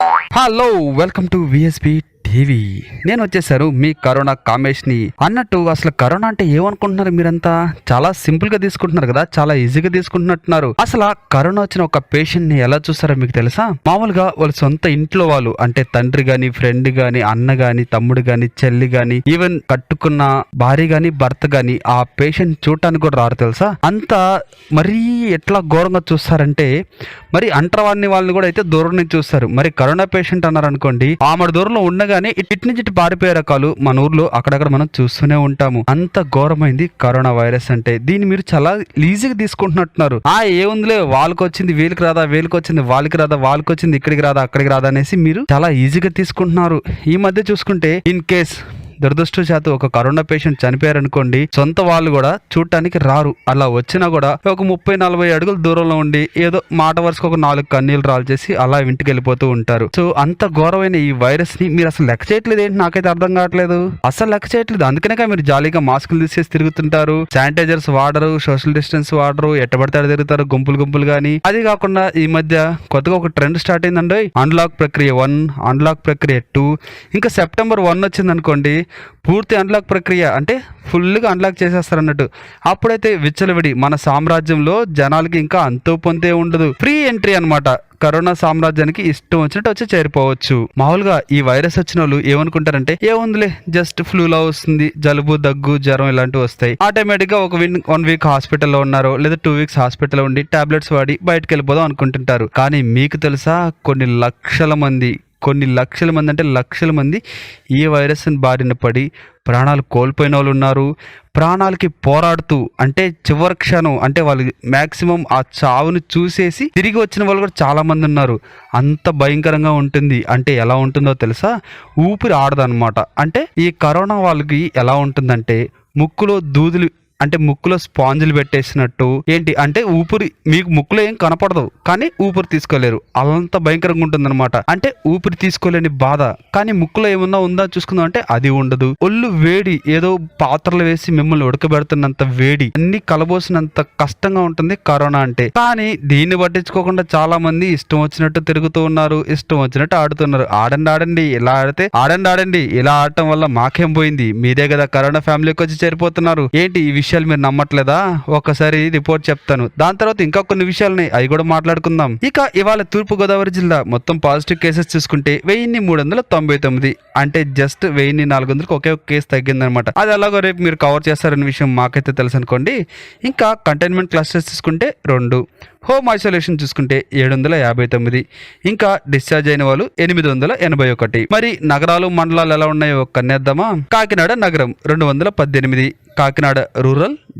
Hello welcome to VSP TV నేను వచ్చేసారు మీ corona కామేష్ని. అన్నట్టు అసలు కరోనా అంటే ఏమనుకుంటున్నారు మీరంతా? చాలా సింపుల్గా తీసుకుంటున్నారు కదా చాలా ఈజీగా తీసుకుంటున్నట్టున్నారు. అసలు ఆ కరోనా వచ్చిన ఒక పేషెంట్ని ఎలా చూస్తారో మీకు తెలుసా? మామూలుగా వాళ్ళ సొంత ఇంట్లో వాళ్ళు అంటే తండ్రి గాని ఫ్రెండ్ గాని అన్న గాని తమ్ముడు గాని చెల్లి గాని ఈవెన్ కట్టుకున్న భార్య గాని భర్త గాని ఆ పేషెంట్ చూడటానికి కూడా రారు తెలుసా? అంత మరీ ఎట్లా ఘోరంగా చూస్తారంటే మరి అంటరాన్ని వాళ్ళని కూడా అయితే దూరం నుంచి చూస్తారు. మరి కరోనా పేషెంట్ అన్నారు అనుకోండి ఆమె దూరంలో ఉండగానే ఇట్ ఇటు నుంచి ఇటు పారిపోయే రకాలు మన ఊర్లో అక్కడక్కడ మనం చూస్తూనే ఉంటాము. అంత ఘోరమైంది కరోనా వైరస్ అంటే. దీన్ని మీరు చాలా ఈజీగా తీసుకుంటున్నట్టున్నారు. ఆ ఏముందిలే వాళ్ళకి వచ్చింది వీళ్ళకి రాదా వీళ్ళకి వచ్చింది వాళ్ళకి రాదా వాళ్ళకి వచ్చింది ఇక్కడికి రాదా అక్కడికి రాదా అనేసి మీరు చాలా ఈజీగా తీసుకుంటున్నారు. ఈ మధ్య చూసుకుంటే ఇన్ కేస్ దురదృష్టవశాత్తు ఒక కరోనా పేషెంట్ చనిపోయారనుకోండి సొంత వాళ్ళు కూడా చూడటానికి రారు. అలా వచ్చినా కూడా ఒక ముప్పై నలభై అడుగుల దూరంలో ఉండి ఏదో మాట వరుసకు ఒక నాలుగు కన్నీళ్ళు రాలు చేసి అలా ఇంటికి వెళ్ళిపోతూ ఉంటారు. సో అంత ఘోరమైన ఈ వైరస్ని మీరు అసలు లెక్క చేయట్లేదు ఏంటి? నాకైతే అర్థం కావట్లేదు. అసలు లెక్క చేయట్లేదు. అందుకనే మీరు జాలీగా మాస్కులు తీసేసి తిరుగుతుంటారు. శానిటైజర్స్ వాడరు సోషల్ డిస్టెన్స్ వాడరు ఎట్టబడతాడు తిరుగుతారు గుంపులు గుంపులు కానీ అది కాకుండా ఈ మధ్య కొత్తగా ఒక ట్రెండ్ స్టార్ట్ అయిందండి. అన్లాక్ ప్రక్రియ వన్ అన్లాక్ ప్రక్రియ టూ. ఇంకా సెప్టెంబర్ వన్ వచ్చింది అనుకోండి పూర్తి అన్లాక్ ప్రక్రియ అంటే ఫుల్గా అన్లాక్ చేసేస్తారు అన్నట్టు అప్పుడైతే విచ్చలవిడి మన సామ్రాజ్యంలో జనాలకి ఇంకా అంతో పొందే ఉండదు. ఫ్రీ ఎంట్రీ అనమాట కరోనా సామ్రాజ్యానికి ఇష్టం వచ్చినట్టు వచ్చి చేరిపోవచ్చు. మామూలుగా ఈ వైరస్ వచ్చిన వాళ్ళు ఏమనుకుంటారంటే ఏముందిలే జస్ట్ ఫ్లూలా వస్తుంది జలుబు దగ్గు జ్వరం ఇలాంటివి వస్తాయి. ఆటోమేటిక్గా ఒక విన్ వన్ వీక్ హాస్పిటల్లో ఉన్నారో లేదా టూ వీక్స్ హాస్పిటల్లో ఉండి టాబ్లెట్స్ వాడి బయటకు వెళ్ళిపోదాం అనుకుంటుంటారు. కానీ మీకు తెలుసా కొన్ని లక్షల మంది కొన్ని లక్షల మంది అంటే లక్షల మంది ఈ వైరస్ బారిన పడి ప్రాణాలు కోల్పోయిన వాళ్ళు ఉన్నారు. ప్రాణాలకి పోరాడుతూ అంటే చివరి క్షణం అంటే వాళ్ళు మ్యాక్సిమం ఆ చావును చూసేసి తిరిగి వచ్చిన వాళ్ళు కూడా చాలామంది ఉన్నారు. అంత భయంకరంగా ఉంటుంది. అంటే ఎలా ఉంటుందో తెలుసా? ఊపిరి ఆడదనమాట అంటే ఈ కరోనా వాళ్ళకి ఎలా ఉంటుందంటే ముక్కులో దూదులు అంటే ముక్కులో స్పాంజులు పెట్టేసినట్టు. ఏంటి? అంటే ఊపిరి మీకు ముక్కులో ఏం కనపడదు. కానీ ఊపిరి తీసుకోలేరు. అంత భయంకరంగా ఉంటుందన్నమాట. అంటే ఊపిరి తీసుకోలేని బాధ. కానీ ముక్కులో ఏమన్నా ఉందా చూసుకుందాం అంటే అది ఉండదు. ఒళ్ళు వేడి. ఏదో పాత్రలు వేసి మిమ్మల్ని ఉడకబెడుతున్నంత వేడి. అన్ని కలబోసినంత కష్టంగా ఉంటుంది కరోనా అంటే. కానీ దీన్ని పట్టించుకోకుండా చాలా మంది ఇష్టం వచ్చినట్టు తిరుగుతూ ఉన్నారు. ఇష్టం వచ్చినట్టు ఆడుతున్నారు. ఆడండి ఆడండి. ఇలా ఆడితే ఆడండి ఆడండి. ఇలా ఆడటం వల్ల మాకేం పోయింది? మీదే కదా కరోనా ఫ్యామిలీకి వచ్చి చేరిపోతున్నారు. ఏంటి ఈ విషయాలు మీరు నమ్మట్లేదా? ఒకసారి రిపోర్ట్ చెప్తాను. దాని తర్వాత ఇంకా కొన్ని విషయాలని అవి కూడా మాట్లాడుకుందాం. ఇక ఇవాళ తూర్పు గోదావరి జిల్లా మొత్తం పాజిటివ్ కేసెస్ చూసుకుంటే వెయ్యిన్ని మూడు వందల తొంభై తొమ్మిది. అంటే జస్ట్ వెయ్యిన్ని నాలుగు వందలకు ఒకే ఒక కేసు తగ్గిందనమాట అది ఎలాగో రేపు మీరు కవర్ చేస్తారనే విషయం మాకైతే తెలుసు అనుకోండి ఇంకా కంటైన్మెంట్ క్లస్టర్స్ చూసుకుంటే రెండు. హోమ్ ఐసోలేషన్ చూసుకుంటే ఏడు వందల యాభై తొమ్మిది. ఇంకా డిశ్చార్జ్ అయిన వాళ్ళు ఎనిమిది వందల ఎనభై ఒకటి. మరి నగరాలు మండలాలు ఎలా ఉన్నాయో కన్నేద్దామా? కాకినాడ నగరం రెండు వందల పద్దెనిమిది. కాకినాడ రూరల్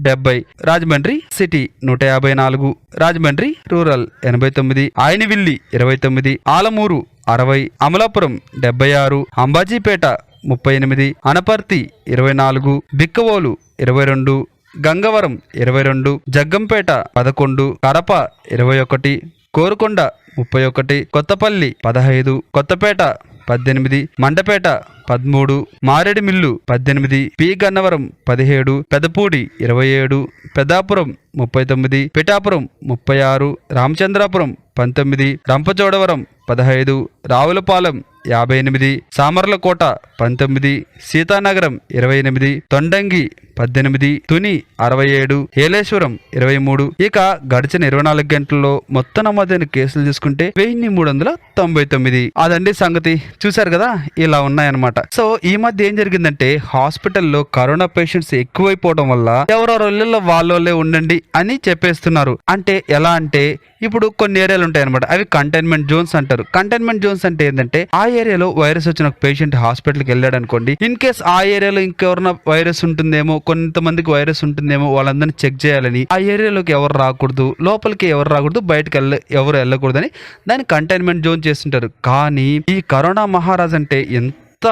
డెబ్బై రాజమండ్రి సిటీ నూట యాభై నాలుగు రాజమండ్రి రూరల్ ఎనభై తొమ్మిది ఆయనవిల్లి ఇరవై తొమ్మిది ఆలమూరు అరవై అమలాపురం డెబ్బై ఆరు అంబాజీపేట ముప్పై ఎనిమిది అనపర్తి ఇరవై నాలుగు బిక్కవోలు ఇరవై రెండు గంగవరం ఇరవై రెండు జగ్గంపేట పదకొండు కడప ఇరవై ఒకటి కోరుకొండ ముప్పై ఒకటి కొత్తపల్లి పదహైదు కొత్తపేట పద్దెనిమిది మండపేట పదమూడు మారేడుమిల్లు పద్దెనిమిది పి గన్నవరం పదిహేడు పెదపూడి ఇరవై ఏడు పెద్దాపురం ముప్పై తొమ్మిది పిఠాపురం ముప్పై ఆరు రామచంద్రాపురం పంతొమ్మిది రంపచోడవరం పదహైదు రావులపాలెం యాభై ఎనిమిది సామర్లకోట పంతొమ్మిది సీతానగరం ఇరవై ఎనిమిది తొండంగి పద్దెనిమిది తుని అరవై ఏడు ఏలేశ్వరం ఇరవై మూడు ఇక గడిచిన ఇరవై నాలుగు గంటల్లో మొత్తం నమోదైన కేసులు చూసుకుంటే వెయ్యి మూడు వందల తొంభై తొమ్మిది. అదండి సంగతి. చూశారు కదా? ఇలా ఉన్నాయన్నమాట. సో ఈ మధ్య ఏం జరిగిందంటే హాస్పిటల్లో కరోనా పేషెంట్స్ ఎక్కువైపోవడం వల్ల ఎవరెవరు ఇళ్ళల్లో వాళ్ళోళ్ళే ఉండండి అని చెప్పేస్తున్నారు. అంటే ఎలా అంటే ఇప్పుడు కొన్ని ఏరియాలు ఉంటాయి అనమాట అవి కంటైన్మెంట్ జోన్స్ అంటారు. కంటైన్మెంట్ జోన్స్ అంటే ఏంటంటే ఆ ఏరియాలో వైరస్ వచ్చిన ఒక పేషెంట్ హాస్పిటల్కి వెళ్ళాడు అనుకోండి ఇన్ కేస్ ఆ ఏరియాలో ఇంకెవరైనా వైరస్ ఉంటుందేమో కొంతమందికి వైరస్ ఉంటుందేమో వాళ్ళందరినీ చెక్ చేయాలని ఆ ఏరియాలోకి ఎవరు రాకూడదు లోపలికి ఎవరు రాకూడదు బయటకు వెళ్ళ ఎవరు వెళ్ళకూడదని దాన్ని కంటైన్మెంట్ జోన్ చేస్తుంటారు. కానీ ఈ కరోనా మహారాజ్ అంటే ఎంత ఎంత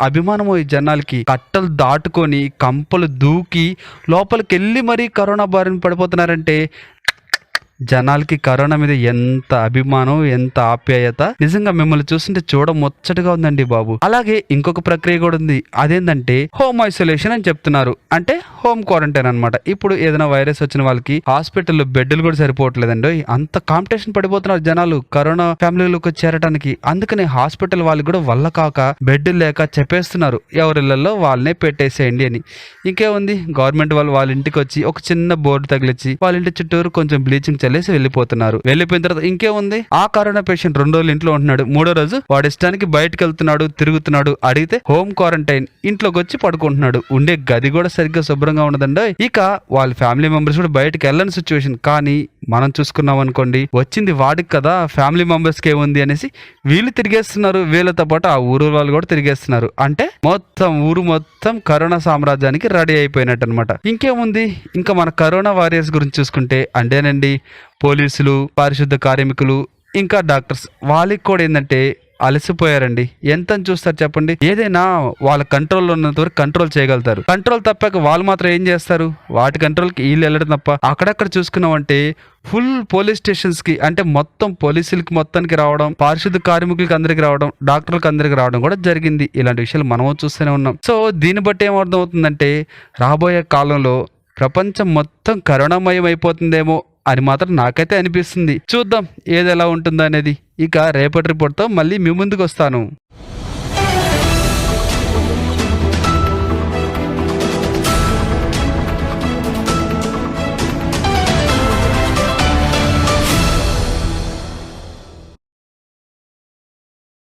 అభిమానమో ఈ జనాలకి. కట్టలు దాటుకొని కంపలు దూకి లోపలికి వెళ్ళి మరీ కరోనా బారిన పడిపోతున్నారంటే జనాలకి కరోనా మీద ఎంత అభిమానం ఎంత ఆప్యాయత. నిజంగా మిమ్మల్ని చూస్తుంటే చూడ ముచ్చటగా ఉందండి బాబు. అలాగే ఇంకొక ప్రక్రియ కూడా ఉంది. అదేంటంటే హోమ్ ఐసోలేషన్ అని చెప్తున్నారు. అంటే హోమ్ క్వారంటైన్ అన్నమాట. ఇప్పుడు ఏదైనా వైరస్ వచ్చిన వాళ్ళకి హాస్పిటల్లో బెడ్లు కూడా సరిపోవట్లేదండి. అంత కాంపిటీషన్ పడిపోతున్నారు జనాలు కరోనా ఫ్యామిలీలోకి చేరడానికి అందుకనే హాస్పిటల్ వాళ్ళు కూడా వల్ల కాక బెడ్లు లేక చెప్పేస్తున్నారు. ఎవరిళ్ళలో వాళ్ళనే పెట్టేసేయండి అని. ఇంకేముంది? గవర్నమెంట్ వాళ్ళు వాళ్ళ ఇంటికి వచ్చి ఒక చిన్న బోర్డు తగిలిచ్చి వాళ్ళ ఇంటి చుట్టూరు కొంచెం బ్లీచింగ్ చల్లేసి వెళ్ళిపోతున్నారు. వెళ్ళిపోయిన తర్వాత ఇంకేముంది? ఆ కరోనా పేషెంట్ రెండు రోజులు ఇంట్లో ఉంటున్నాడు. మూడో రోజు వాడి ఇష్టానికి బయటకు వెళ్తున్నాడు తిరుగుతున్నాడు అడిగితే హోమ్ క్వారంటైన్ ఇంట్లోకి వచ్చి పడుకుంటున్నాడు. ఉండే గది కూడా సరిగ్గా శుభ్రంగా ఉండదండి ఇక వాళ్ళ ఫ్యామిలీ మెంబర్స్ కూడా బయటకు వెళ్ళని సిచ్యువేషన్. కానీ మనం చూసుకున్నాం అనుకోండి వచ్చింది వాడికి కదా ఫ్యామిలీ మెంబర్స్కి ఏముంది అనేసి వీళ్ళు తిరిగేస్తున్నారు. వీళ్ళతో పాటు ఆ ఊరు వాళ్ళు కూడా తిరిగేస్తున్నారు. అంటే మొత్తం ఊరు మొత్తం మొత్తం కరోనా సామ్రాజ్యానికి రెడీ అయిపోయినట్టు అనమాట ఇంకేముంది? ఇంకా మన కరోనా వారియర్స్ గురించి చూసుకుంటే అంటేనండి పోలీసులు పారిశుద్ధ కార్మికులు ఇంకా డాక్టర్స్. వాళ్ళకి కూడా ఏంటంటే అలసిపోయారండి. ఎంత అని చూస్తారు చెప్పండి? ఏదైనా వాళ్ళ కంట్రోల్లో ఉన్నంత వరకు కంట్రోల్ చేయగలుగుతారు. కంట్రోల్ తప్పాక వాళ్ళు మాత్రం ఏం చేస్తారు? వాటి కంట్రోల్కి వీళ్ళు వెళ్ళడం తప్ప అక్కడక్కడ చూసుకున్నామంటే ఫుల్ పోలీస్ స్టేషన్స్కి అంటే మొత్తం పోలీసులకి మొత్తానికి రావడం పారిశుద్ధ కార్మికులకి అందరికి రావడం డాక్టర్లకు అందరికి రావడం కూడా జరిగింది. ఇలాంటి విషయాలు మనము చూస్తూనే ఉన్నాం. సో దీన్ని బట్టి ఏమర్థం అవుతుందంటే రాబోయే కాలంలో ప్రపంచం మొత్తం కరోనామయం అయిపోతుందేమో అని మాత్రం నాకైతే అనిపిస్తుంది. చూద్దాం ఏది ఎలా ఉంటుందో అనేది ఇక రేపటి రిపోర్ట్తో మళ్ళీ మీ ముందుకు వస్తాను